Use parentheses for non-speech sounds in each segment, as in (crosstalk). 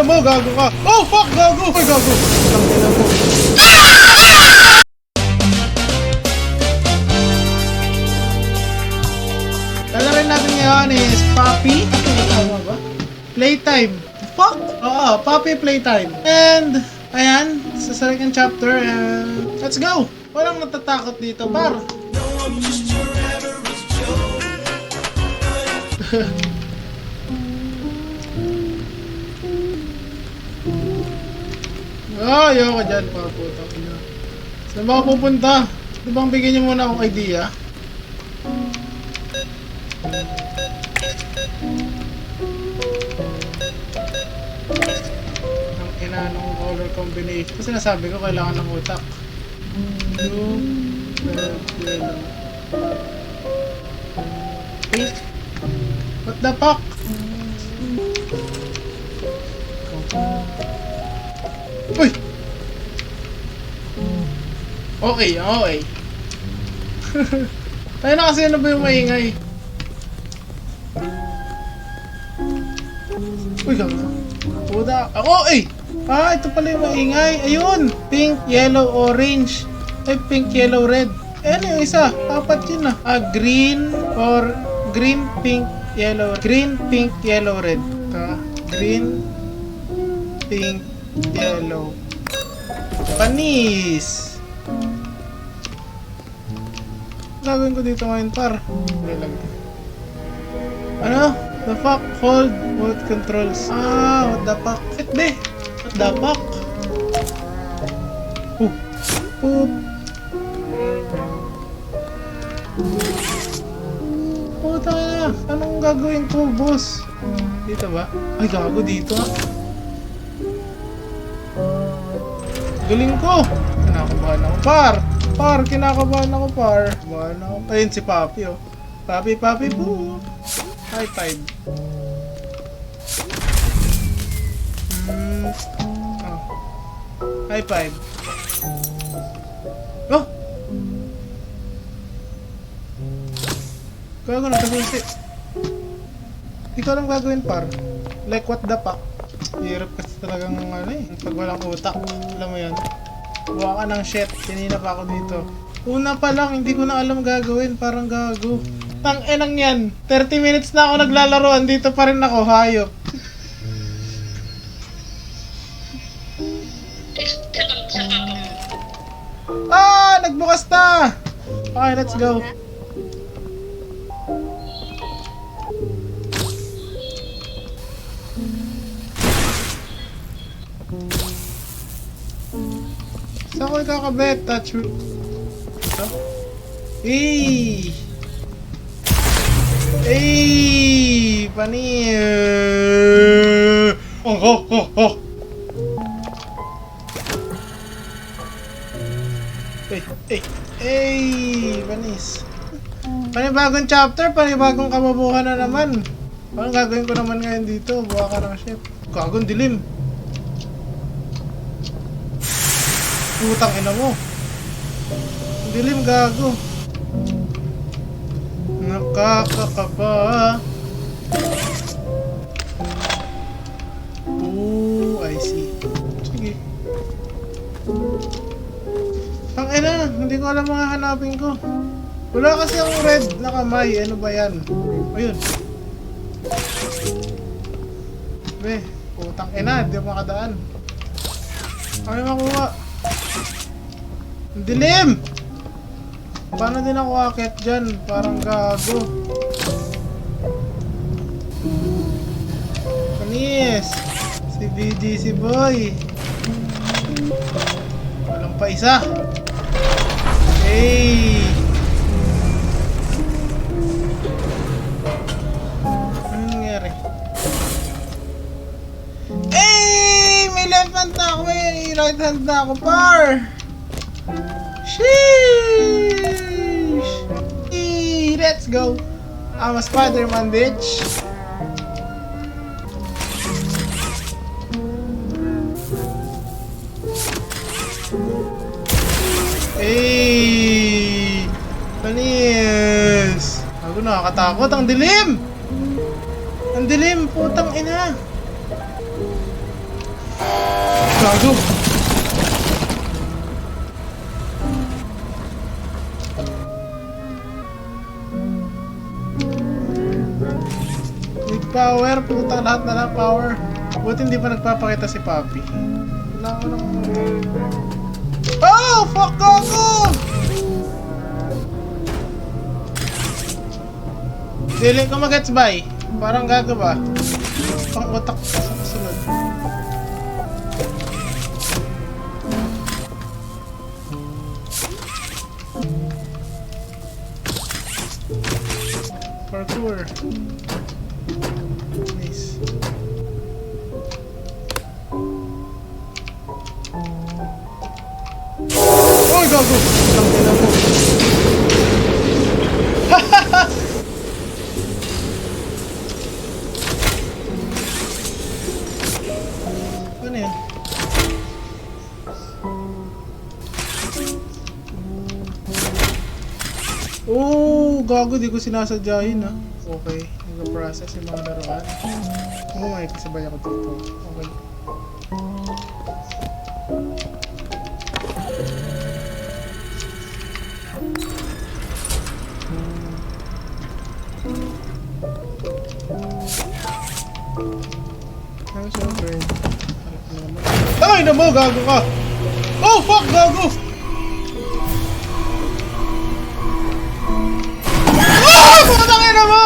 ina mo, gago ka. Oh, fuck, gago. Ay, gago. Ang ina mo. Lalarin natin ngayon is Poppy. Playtime. Fuck! Oo, Poppy Playtime. And, ayan, sa second chapter, and let's go! Walang natatakot dito, par. (laughs) Ah, ayoko dyan, pa puta. ina. Saan ba ako pupunta? Di bang bigyan niyo muna akong idea? Ang ina ng color combination. Kasi nasabi ko, kailangan ng utak. Blue, red, yellow. Pink. What the fuck? Okay, okay. (laughs) Tayo na kasi ano ba yung maingay? Uy, gago. Puta. Ako, eh! Ah, ito pala yung maingay. Ayun! Pink, yellow, orange. Ay, pink, yellow, red. Eh, yung isa? Apat yun ah. Ah, green or green, pink, yellow. Green, pink, yellow, red. Ah, green, pink, yellow. Panis! Gagawin ko dito ngayon, par. Okay lang. Ano? The fuck? Hold both controls. Ah, what the fuck? Shit, be! What the fuck? Oh. Poop. Puta na. Anong gagawin ko, boss? Dito ba? Ay, gago dito ah. Galing ko! Kinakabahan ako, par! Par, kinakabahan ako, par. Kinakabahan ako. Ayun si Papi, oh. Papi, Papi, boo! High five. Hmm. Oh. High five. Oh! Gago na kasi. Hindi ko alam gagawin par. Like what the fuck. Hirap kasi talagang ano eh. Pag walang utak. Alam mo yan. Buha ka ng shit. Kanina pa ako dito. Una pa lang, hindi ko na alam gagawin. Parang gago. Tang enang yan. 30 minutes na ako naglalaro. Andito pa rin ako. Hayop. Ah! Nagbukas na! Okay, let's go. Saan ko ikakabit? Touch me. Ito? Eh! Eh! Pani! Oh, oh, oh, oh! Eh, eh, eh! Panis. Panibagong chapter, panibagong kababuhan na naman. Anong gagawin ko naman ngayon dito? Buha ka ng ship. Gagong dilim. Putang ina mo. Dilim gago. Nakakakaba. Ooh, I see. Sige. Ang ina, hindi ko alam mga hanapin ko. Wala kasi ang red na kamay. Ano ba yan? Ayun. Be, putang ina, hindi ako makadaan. Ay, makuha. Ang dilim! Paano din ako akit dyan? Parang gago. Panis! Si BGC boy! Walang pa isa! Hey! Ako! May right hand na ako, par! Sheesh! Eee, let's go! I'm a Spider-Man, bitch! Hey! Panis! Ako nakakatakot, ang dilim! Ang dilim, putang ina! Gago! Power, puta lahat na lang power. Buti hindi pa nagpapakita si Papi. Wala ko nang... Oh! Fuck ako! Dili ko magets bay. Parang gago ba? Pang utak sa kasunod. Parkour. Tangina mo. Ano yan? Oh, gago, di ko sinasadya yun ah. Okay, nag-process yung mga laruan. Oo, may kasabay ako dito. Okay. Ay, na mo, gago ka! Oh, fuck, gago! Ah! Putang ina mo!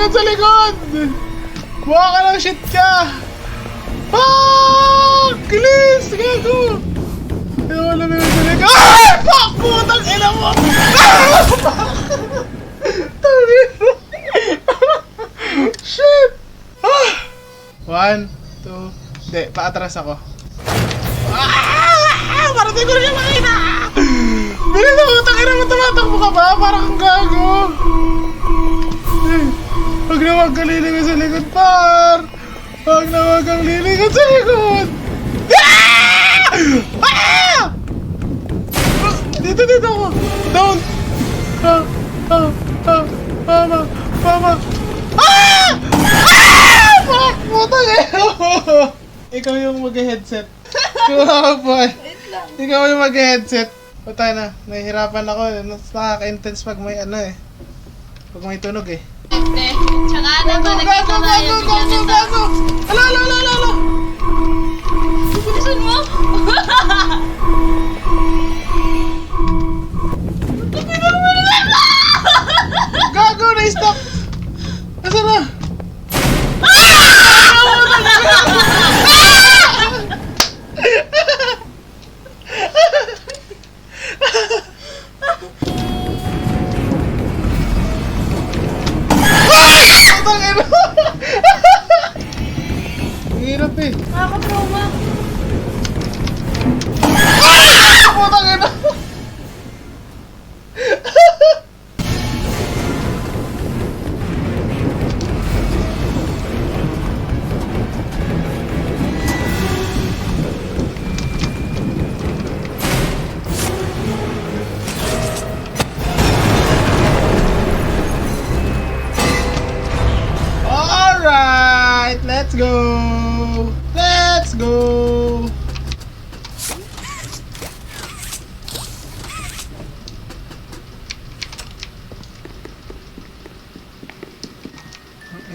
Magkalilingan sa likod! Buha ka ng shit ka! Ah! Bilis! Gago! Ayaw ko lang sa likod. Ah! Fuck! Putang ina mo! Ah! (laughs) Tangina! Shit! Ah! One, two, hindi, paatras ako. Ah! Parang di ko rin yung makina! Bilis ako, tangina mo, tumatakbo ka ba? Parang gago. Huwag na huwag kang sa likod, par! Huwag na huwag kang lilingon sa likod! Ah! Ah! Dito, dito ako! Down! Ah! Ah! Ah! Mama! Mama! Ah! Ah! Fuck! Putang! Ikaw yung mag-headset. Lang. Ikaw yung mag-headset. Puta na, nahihirapan ako. Nakaka-intense pag may ano eh. Pag may tunog eh. Tsaka na Gago, ba gago, nagkita na gago, yung gago, bigyan gago! Ala, ala, ala, ala, ala! Bilisan mo? (laughs)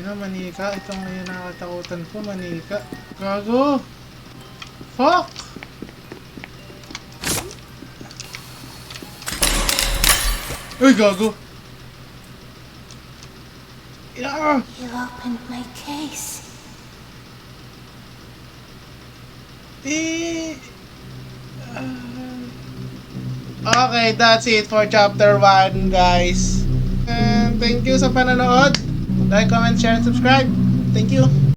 Ina, manika. Itong ngayon nakatakutan ko, manika. Gago! Fuck! Uy, gago! Yeah! You opened my case. Eh, Okay, that's it for chapter 1, guys. And thank you sa panonood. Like, comment, share, and subscribe. Thank you.